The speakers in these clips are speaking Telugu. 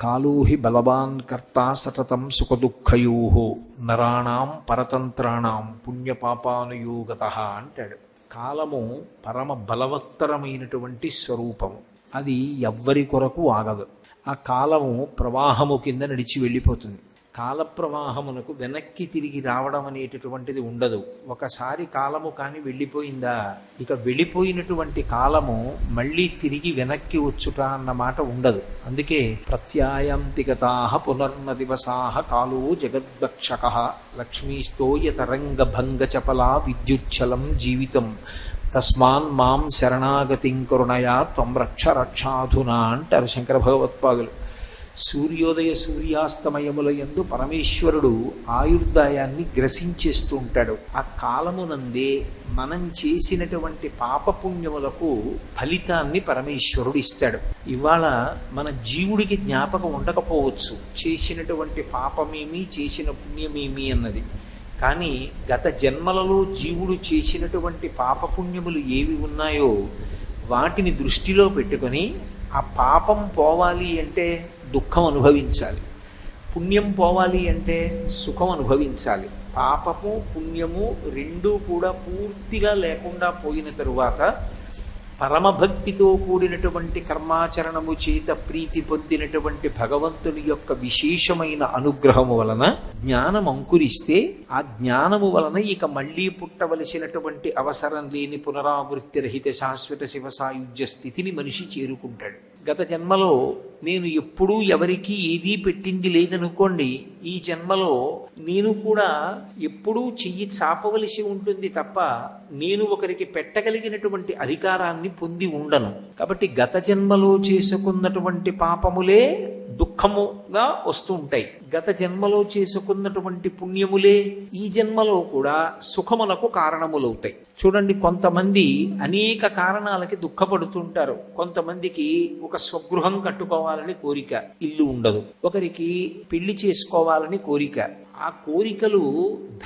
కాలూహి బలవాన్ కర్తా సతతం సుఖదుఃఖయో నరాణం పరతంత్రాణం పుణ్యపాపానుయోగత అంటాడు. కాలము పరమ బలవత్తరమైనటువంటి స్వరూపము. అది ఎవ్వరి కొరకు ఆగదు. ఆ కాలము ప్రవాహము కింద నడిచి వెళ్ళిపోతుంది. కాలప్రవాహమునకు వెనక్కి తిరిగి రావడం అనేటటువంటిది ఉండదు. ఒకసారి కాలము కానీ వెళ్ళిపోయిందా? ఇక వెళ్ళిపోయినటువంటి కాలము మళ్ళీ తిరిగి వెనక్కి వచ్చుట అన్న మాట ఉండదు. అందుకే ప్రత్యాయాంతిగతా పునర్నదివసాహ కాలో జగద్భక్షక లక్ష్మీస్తోయ తరంగ భంగ చపలా విద్యుచ్చలం జీవితం. తస్మాన్ మాం శరణాగతిం కరుణయా త్వం రక్ష రక్షాధునా అంటారు శంకర భగవత్పాదులు. సూర్యోదయ సూర్యాస్తమయముల యందు పరమేశ్వరుడు ఆయుర్దాయాన్ని గ్రసించేస్తూ ఉంటాడు. ఆ కాలమునందే మనం చేసినటువంటి పాపపుణ్యములకు ఫలితాన్ని పరమేశ్వరుడు ఇస్తాడు. ఇవాళ మన జీవుడికి జ్ఞాపకం ఉండకపోవచ్చు. చేసినటువంటి పాపమేమి చేసిన పుణ్యమేమి అన్నది. కానీ గత జన్మలలో జీవుడు చేసినటువంటి పాపపుణ్యములు ఏవి ఉన్నాయో వాటిని దృష్టిలో పెట్టుకొని ఆ పాపం పోవాలి అంటే దుఃఖం అనుభవించాలి. పుణ్యం పోవాలి అంటే సుఖం అనుభవించాలి. పాపము పుణ్యము రెండూ కూడా పూర్తిగా లేకుండా పోయిన తరువాత పరమభక్తితో కూడినటువంటి కర్మాచరణము చేత ప్రీతి పొందినటువంటి భగవంతుని యొక్క విశేషమైన అనుగ్రహము వలన జ్ఞానం అంకురిస్తే ఆ జ్ఞానము వలన ఇక మళ్ళీ పుట్టవలసినటువంటి అవసరం లేని పునరావృత్తి రహిత శాశ్వత శివ సాయుధ్య స్థితిని మనిషి చేరుకుంటాడు. గత జన్మలో నేను ఎప్పుడూ ఎవరికీ ఏదీ పెట్టింది లేదనుకోండి ఈ జన్మలో నేను కూడా ఎప్పుడూ చెయ్యి చాపవలసి ఉంటుంది తప్ప నేను ఒకరికి పెట్టగలిగినటువంటి అధికారాన్ని పొంది ఉండను. కాబట్టి గత జన్మలో చేసుకున్నటువంటి పాపములే దుఃఖముగా వస్తూ ఉంటాయి. గత జన్మలో చేసుకున్నటువంటి పుణ్యములే ఈ జన్మలో కూడా సుఖములకు కారణములవుతాయి. చూడండి కొంతమంది అనేక కారణాలకి దుఃఖపడుతుంటారు. కొంతమందికి ఒక స్వగృహం కట్టుకోవాలని కోరిక ఇల్లు ఉండదు. ఒకరికి పెళ్ళి చేసుకోవాలని కోరిక ఆ కోరికలు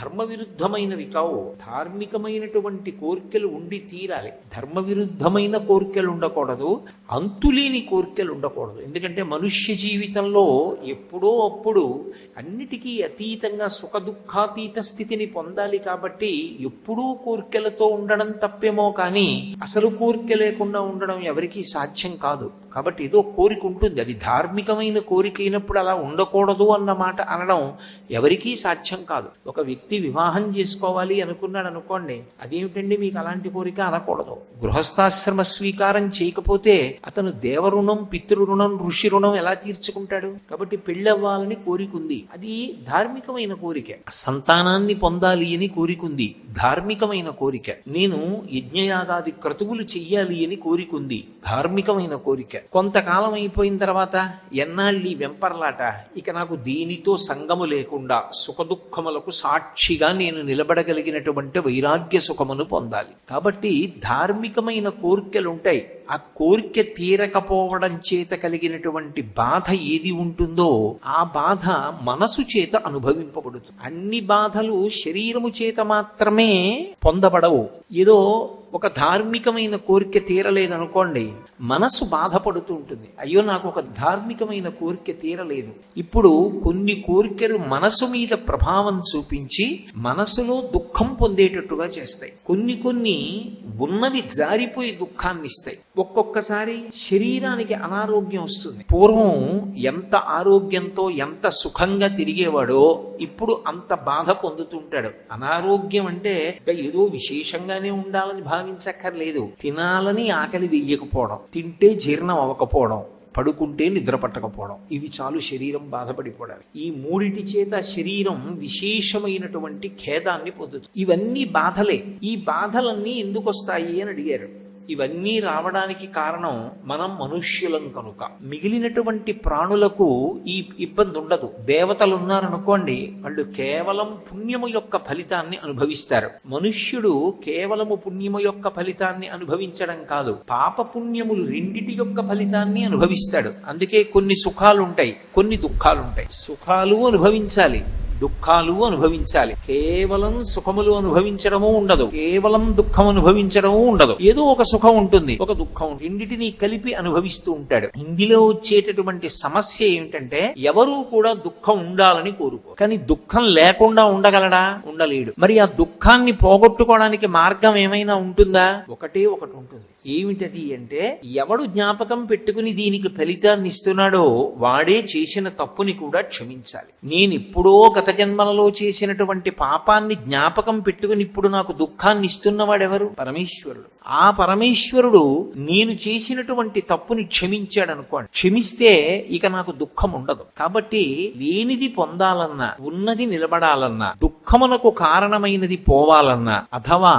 ధర్మ విరుద్ధమైనవి కావు. ధార్మికమైనటువంటి కోరికలు ఉండి తీరాలి. ధర్మ విరుద్ధమైన కోరికలు ఉండకూడదు. అంతులేని కోరికలు ఉండకూడదు. ఎందుకంటే మనుష్య జీవితంలో ఎప్పుడో అప్పుడు అన్నిటికీ అతీతంగా సుఖ దుఃఖాతీత స్థితిని పొందాలి కాబట్టి ఎప్పుడూ కోరికలతో ఉండడం తప్పేమో కానీ అసలు కోరిక లేకుండా ఉండడం ఎవరికీ సాధ్యం కాదు. కాబట్టి ఏదో కోరిక ఉంటుంది. అది ధార్మికమైన కోరిక అయినప్పుడు అలా ఉండకూడదు అన్న మాట అనడం ఎవరికీ సాధ్యం కాదు. ఒక వ్యక్తి వివాహం చేసుకోవాలి అనుకున్నాడు అనుకోండి అదేమిటండి మీకు అలాంటి కోరిక అనకూడదు. గృహస్థాశ్రమ స్వీకారం చేయకపోతే అతను దేవరుణం పితృరుణం ఋషి రుణం ఎలా తీర్చుకుంటాడు? కాబట్టి పెళ్ళవ్వాలని కోరికుంది. కోరిక ఉంది అది ధార్మికమైన కోరిక. సంతానాన్ని పొందాలి అని కోరిక ఉంది ధార్మికమైన కోరిక. నేను యజ్ఞయాగాది క్రతువులు చెయ్యాలి అని కోరిక ఉంది ధార్మికమైన కోరిక. కొంతకాలం అయిపోయిన తర్వాత ఎన్నాళ్ళి వెంపర్లాట? ఇక నాకు దీనితో సంగము లేకుండా సుఖదుఖములకు సాక్షిగా నేను నిలబడగలిగినటువంటి వైరాగ్య సుఖమును పొందాలి. కాబట్టి ధార్మికమైన కోరికలు ఉంటాయి ఆ కోరిక తీరకపోవడం చేత కలిగినటువంటి బాధ ఏది ఉంటుందో ఆ బాధ మనసు చేత అనుభవింపబడుతుంది. అన్ని బాధలు శరీరము చేత మాత్రమే పొందబడవు. ఏదో ఒక ధార్మికమైన కోరిక తీరలేదనుకోండి మనసు బాధపడుతూ ఉంటుంది. అయ్యో నాకు ఒక ధార్మికమైన కోరిక తీరలేదు. ఇప్పుడు కొన్ని కోరికలు మనసు మీద ప్రభావం చూపించి మనసులో దుఃఖం పొందేటట్టుగా చేస్తాయి. కొన్ని కొన్ని ఉన్నవి జారిపోయి దుఃఖాన్ని ఇస్తాయి ఒక్కొక్కసారి శరీరానికి అనారోగ్యం వస్తుంది. పూర్వం ఎంత ఆరోగ్యంతో ఎంత సుఖంగా తిరిగేవాడో ఇప్పుడు అంత బాధ పొందుతుంటాడు. అనారోగ్యం అంటే ఏదో విశేషంగానే ఉండాలని భావించక్కర్లేదు. తినాలని ఆకలి వెయ్యకపోవడం. తింటే జీర్ణం అవ్వకపోవడం పడుకుంటే నిద్ర పట్టకపోవడం ఇవి చాలు శరీరం బాధపడిపోవడానికి. ఈ మూడిటి చేత శరీరం విశేషమైనటువంటి ఖేదాన్ని పొందుతుంది. ఇవన్నీ బాధలే. ఈ బాధలన్నీ ఎందుకు వస్తాయి అని అడిగారు. ఇవన్నీ రావడానికి కారణం మనం మనుష్యులం కనుక. మిగిలినటువంటి ప్రాణులకు ఈ ఇబ్బంది ఉండదు. దేవతలు ఉన్నారనుకోండి వాళ్ళు కేవలం పుణ్యము యొక్క ఫలితాన్ని అనుభవిస్తారు. మనుష్యుడు కేవలము పుణ్యము యొక్క ఫలితాన్ని అనుభవించడం కాదు పాప పుణ్యములు రెండిటి యొక్క ఫలితాన్ని అనుభవిస్తాడు. అందుకే కొన్ని సుఖాలు ఉంటాయి కొన్ని దుఃఖాలు ఉంటాయి సుఖాలు అనుభవించాలి. దుఃఖాలు అనుభవించాలి. కేవలం సుఖములు అనుభవించడము ఉండదు. కేవలం దుఃఖం అనుభవించడము ఉండదు. ఏదో ఒక సుఖం ఉంటుంది ఒక దుఃఖం ఉంటుంది. కలిపి అనుభవిస్తూ ఉంటాడు. ఇందులో వచ్చేటటువంటి సమస్య ఏమిటంటే ఎవరూ కూడా దుఃఖం ఉండాలని కోరుకో కానీ దుఃఖం లేకుండా ఉండగలడా? ఉండలేడు. మరి ఆ దుఃఖాన్ని పోగొట్టుకోవడానికి మార్గం ఏమైనా ఉంటుందా? ఒకటే ఒకటి ఉంటుంది. ఏమిటది అంటే ఎవడు జ్ఞాపకం పెట్టుకుని దీనికి ఫలితాన్ని ఇస్తున్నాడో వాడే చేసిన తప్పుని కూడా క్షమించాలి. నేను ఎప్పుడో గత జన్మలలో చేసినటువంటి పాపాన్ని జ్ఞాపకం పెట్టుకుని ఇప్పుడు నాకు దుఃఖాన్ని ఇస్తున్నవాడెవరు? పరమేశ్వరుడు. ఆ పరమేశ్వరుడు నేను చేసినటువంటి తప్పుని క్షమించాడు అనుకోండి క్షమిస్తే ఇక నాకు దుఃఖం ఉండదు కాబట్టి లేనిది పొందాలన్నా ఉన్నది నిలబడాలన్నా దుఃఖమునకు కారణమైనది పోవాలన్నా అథవా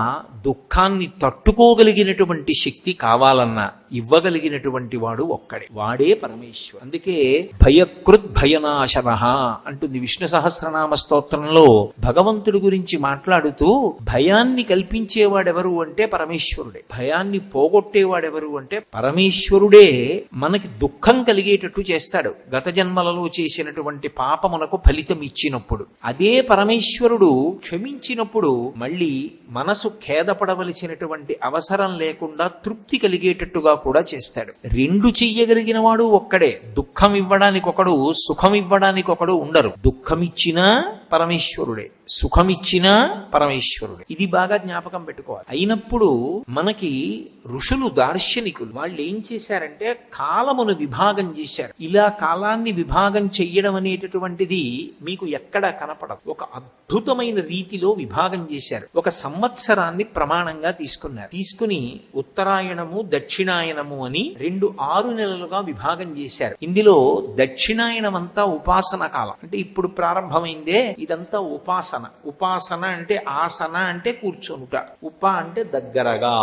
దుఃఖాన్ని తట్టుకోగలిగినటువంటి శక్తి కావాలన్నా ఇవ్వగలిగినటువంటి వాడు ఒక్కడే. వాడే పరమేశ్వరు అందుకే భయకృత్ భయనాశన అంటుంది విష్ణు సహస్రనామ స్తోత్రంలో భగవంతుడి గురించి మాట్లాడుతూ భయాన్ని కల్పించేవాడెవరు అంటే పరమేశ్వరుడే. భయాన్ని పోగొట్టేవాడెవరు అంటే పరమేశ్వరుడే మనకి దుఃఖం కలిగేటట్టు చేస్తాడు. గత జన్మలలో చేసినటువంటి పాపమునకు ఫలితం ఇచ్చినప్పుడు. అదే పరమేశ్వరుడు క్షమించినప్పుడు మళ్ళీ మనసు ఖేదపడవలసినటువంటి అవసరం లేకుండా తృప్తి కలిగేటట్టుగా కూడా చేస్తాడు. రెండు చెయ్యగలిగిన వాడు ఒక్కడే. దుఃఖం ఇవ్వడానికి ఒకడు సుఖం ఇవ్వడానికి ఒకడు ఉండరు దుఃఖమిచ్చినా పరమేశ్వరుడే. సుఖం పరమేశ్వరుడే. ఇది బాగా జ్ఞాపకం పెట్టుకోవాలి. అయినప్పుడు మనకి ఋషులు దార్శనికులు వాళ్ళు ఏం చేశారంటే కాలమును విభాగం చేశారు. ఇలా కాలాన్ని విభాగం చెయ్యడం అనేటటువంటిది మీకు ఎక్కడ కనపడదు. ఒక అద్భుతమైన రీతిలో విభాగం చేశారు. ఒక సంవత్సరాన్ని ప్రమాణంగా తీసుకున్నారు. తీసుకుని ఉత్తరాయణము దక్షిణాయనము అని రెండు ఆరు నెలలుగా విభాగం చేశారు. ఇందులో దక్షిణాయనం అంతా ఉపాసన కాలం. అంటే ఇప్పుడు ప్రారంభమైందే ఇదంతా ఉపాసన. ఉపాసన అంటే ఆసన అంటే కూర్చొనుట. ఉప అంటే దగ్గరగా.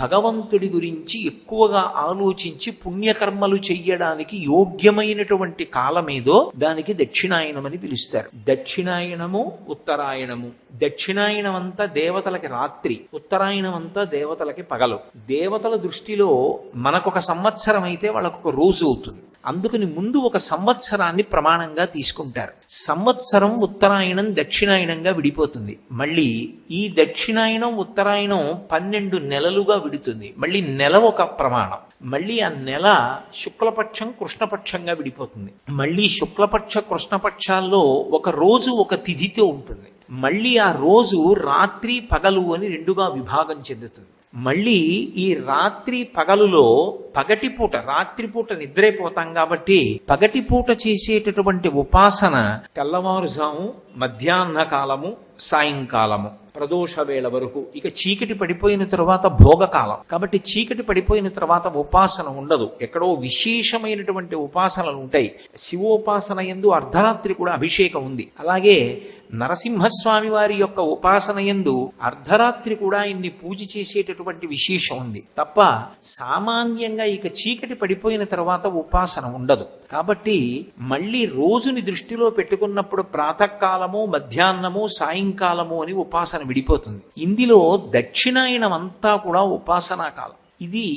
భగవంతుడి గురించి ఎక్కువగా ఆలోచించి పుణ్యకర్మలు చెయ్యడానికి యోగ్యమైనటువంటి కాలమేదో దానికి దక్షిణాయనమని పిలుస్తారు. దక్షిణాయనము ఉత్తరాయణము. దక్షిణాయనం అంతా దేవతలకి రాత్రి ఉత్తరాయణం అంతా దేవతలకి పగలు. దేవతల దృష్టిలో మనకొక సంవత్సరం అయితే వాళ్ళకు ఒక రోజు అవుతుంది. అందుకని ముందు ఒక సంవత్సరాన్ని ప్రమాణంగా తీసుకుంటారు. సంవత్సరం ఉత్తరాయణం దక్షిణాయనంగా విడిపోతుంది. మళ్ళీ ఈ దక్షిణాయనం ఉత్తరాయణం పన్నెండు నెలలుగా విడుతుంది. మళ్ళీ నెల ఒక ప్రమాణం. మళ్ళీ ఆ నెల శుక్లపక్షం కృష్ణపక్షంగా విడిపోతుంది. మళ్ళీ శుక్లపక్ష కృష్ణపక్షాల్లో ఒక రోజు ఒక తిథితో ఉంటుంది. మళ్ళీ ఆ రోజు రాత్రి పగలు అని రెండుగా విభాగం చెందుతుంది. మళ్ళీ ఈ రాత్రి పగలులో పగటిపూట రాత్రిపూట నిద్రైపోతాం కాబట్టి పగటిపూట చేసేటటువంటి ఉపాసన తెల్లవారుజాము మధ్యాహ్న కాలము సాయంకాలము ప్రదోష వేళ వరకు. ఇక చీకటి పడిపోయిన తర్వాత భోగకాలం. కాబట్టి చీకటి పడిపోయిన తర్వాత ఉపాసన ఉండదు. ఎక్కడో విశేషమైనటువంటి ఉపాసనలు ఉంటాయి. శివోపాసన ఎందు అర్ధరాత్రి కూడా అభిషేకం ఉంది. అలాగే నరసింహస్వామి వారి యొక్క ఉపాసనయందు అర్ధరాత్రి కూడా ఆయన్ని పూజ చేసేటటువంటి విశేషం ఉంది. తప్ప సామాన్యంగా ఇక చీకటి పడిపోయిన తర్వాత ఉపాసన ఉండదు. కాబట్టి మళ్ళీ రోజుని దృష్టిలో పెట్టుకున్నప్పుడు ప్రాతకాలము మధ్యాహ్నము సాయంకాలము అని ఉపాసన విడిపోతుంది. ఇందులో దక్షిణాయనం అంతా కూడా ఉపాసనా కాలం. ఇది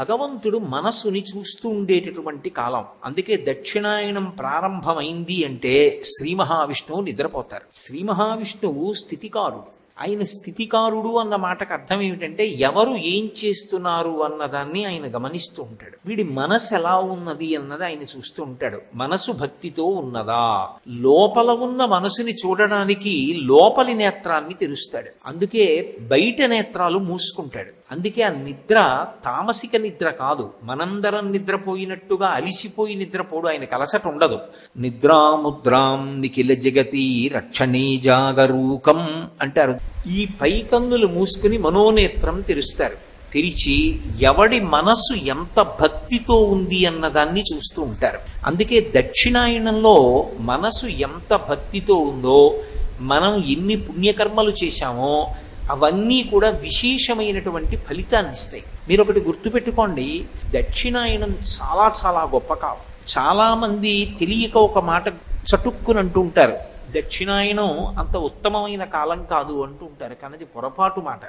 భగవంతుడు మనస్సుని చూస్తూ ఉండేటటువంటి కాలం. అందుకే దక్షిణాయనం ప్రారంభమైంది అంటే శ్రీ మహావిష్ణువు నిద్రపోతారు. శ్రీ మహావిష్ణువు స్థితికారుడు. ఆయన స్థితికారుడు అన్న మాటకు అర్థం ఏమిటంటే ఎవరు ఏం చేస్తున్నారు అన్నదాన్ని ఆయన గమనిస్తూ ఉంటాడు. వీడి మనసు ఎలా ఉన్నది అన్నది ఆయన చూస్తూ ఉంటాడు. మనసు భక్తితో ఉన్నదా? లోపల ఉన్న మనసుని చూడడానికి లోపలి నేత్రాన్ని తెరుస్తాడు. అందుకే బయట నేత్రాలు మూసుకుంటాడు. అందుకే ఆ నిద్ర తామసిక నిద్ర కాదు. మనందరం నిద్రపోయినట్టుగా అలిసిపోయి నిద్రపోడు. ఆయన కలసట ఉండదు. నిద్రాముద్రాం నిఖిల జగతి రక్షణీ జాగరూకం అంటారు. ఈ పై కన్నులు మూసుకుని మనోనేత్రం తెరుస్తారు. తెరిచి ఎవడి మనసు ఎంత భక్తితో ఉంది అన్నదాన్ని చూస్తూ ఉంటారు. అందుకే దక్షిణాయనంలో మనసు ఎంత భక్తితో ఉందో మనం ఎన్ని పుణ్యకర్మలు చేశామో అవన్నీ కూడా విశేషమైనటువంటి ఫలితాన్ని ఇస్తాయి. మీరు ఒకటి గుర్తుపెట్టుకోండి దక్షిణాయనం చాలా చాలా గొప్ప కావు చాలామంది తెలియక ఒక మాట చటుక్కుని అంటూ ఉంటారు. దక్షిణాయనం అంత ఉత్తమమైన కాలం కాదు అంటూ ఉంటారు. కానీ అది పొరపాటు మాట.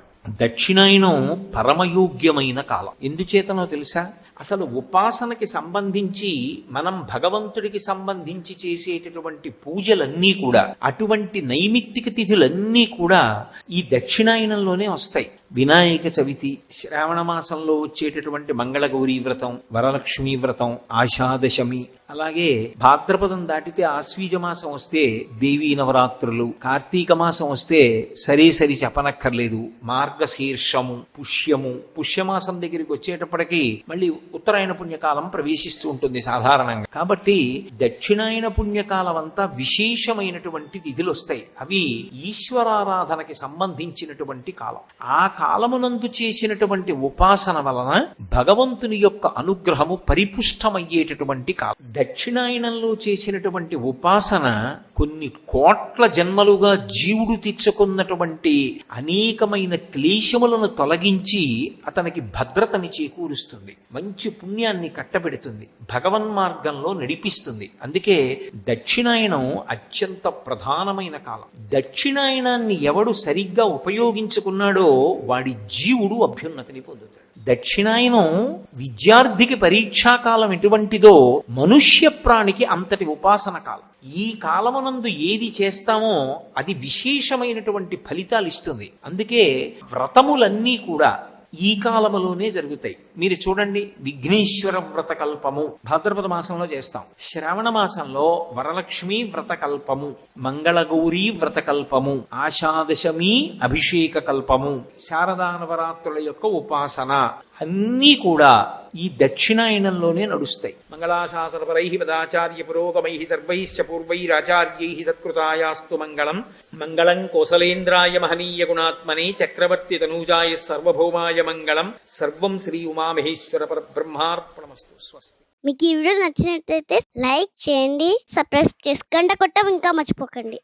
దక్షిణాయనం పరమయోగ్యమైన కాలం. ఎందుచేతనో తెలుసా? అసలు ఉపాసనకి సంబంధించి మనం భగవంతుడికి సంబంధించి చేసేటటువంటి పూజలన్నీ కూడా అటువంటి నైమిత్తిక తిథులన్నీ కూడా ఈ దక్షిణాయనంలోనే వస్తాయి. వినాయక చవితి శ్రావణ మాసంలో వచ్చేటటువంటి మంగళగౌరీ వ్రతం వరలక్ష్మీ వ్రతం ఆషాదశమి అలాగే భాద్రపదం దాటితే ఆశ్వీజ మాసం వస్తే దేవీ నవరాత్రులు కార్తీక మాసం వస్తే సరే సరి చెప్పనక్కర్లేదు మార్గశీర్షము పుష్యము పుష్యమాసం దగ్గరికి వచ్చేటప్పటికి మళ్ళీ ఉత్తరాయణ పుణ్యకాలం ప్రవేశిస్తూ ఉంటుంది సాధారణంగా. కాబట్టి దక్షిణాయన పుణ్యకాలం అంతా విశేషమైనటువంటి విధులు వస్తాయి. అవి ఈశ్వరారాధనకి సంబంధించినటువంటి కాలం. ఆ కాలమునందు చేసినటువంటి ఉపాసన వలన భగవంతుని యొక్క అనుగ్రహము పరిపుష్టమయ్యేటటువంటి కాలం. దక్షిణాయనంలో చేసినటువంటి ఉపాసన కొన్ని కోట్ల జన్మలుగా జీవుడు తెచ్చుకున్నటువంటి అనేకమైన క్లేశములను తొలగించి అతనికి భద్రతని చేకూరుస్తుంది. మంచి పుణ్యాన్ని కట్టబెడుతుంది. భగవన్ మార్గంలో నడిపిస్తుంది. అందుకే దక్షిణాయనం అత్యంత ప్రధానమైన కాలం. దక్షిణాయనాన్ని ఎవడు సరిగ్గా ఉపయోగించుకున్నాడో వాడి జీవుడు అభ్యున్నతిని పొందుతాడు. దక్షిణాయనం విద్యార్థికి పరీక్షాకాలం ఎటువంటిదో మనుష్య ప్రాణికి అంతటి ఉపాసన కాలం. ఈ కాలమునందు ఏది చేస్తామో అది విశేషమైనటువంటి ఫలితాలు ఇస్తుంది. అందుకే వ్రతములన్నీ కూడా ఈ కాలములోనే జరుగుతాయి. మీరు చూడండి విఘ్నేశ్వర వ్రత కల్పము భాద్రపద మాసంలో చేస్తాం. శ్రావణ మాసంలో వరలక్ష్మి వ్రత కల్పము మంగళగౌరీ వ్రత కల్పము ఆషాదశమి అభిషేక కల్పము శారదా నవరాత్రుల యొక్క ఉపాసన అన్నీ కూడా ఈ దక్షిణాయనంలోనే నడుస్తాయి. మంగళాశాసనపరై పదాచార్య పురోగమై సర్వైశ్చ పూర్వైరాచార్యై సత్కృతాయాస్తు మంగళం. మంగళం కోసలేంద్రాయ మహనీయ గుణాత్మనే చక్రవర్తి తనూజాయ సర్వభౌమాయ మంగళం. సర్వం శ్రీ ఉమామహేశ్వర పరబ్రహ్మార్పణమస్తు. స్వస్తి. మీకు ఈ వీడియో నచ్చినట్లయితే లైక్ చేయండి సబ్స్క్రైబ్ చేసి గంట కొట్టం ఇంకా మర్చిపోకండి.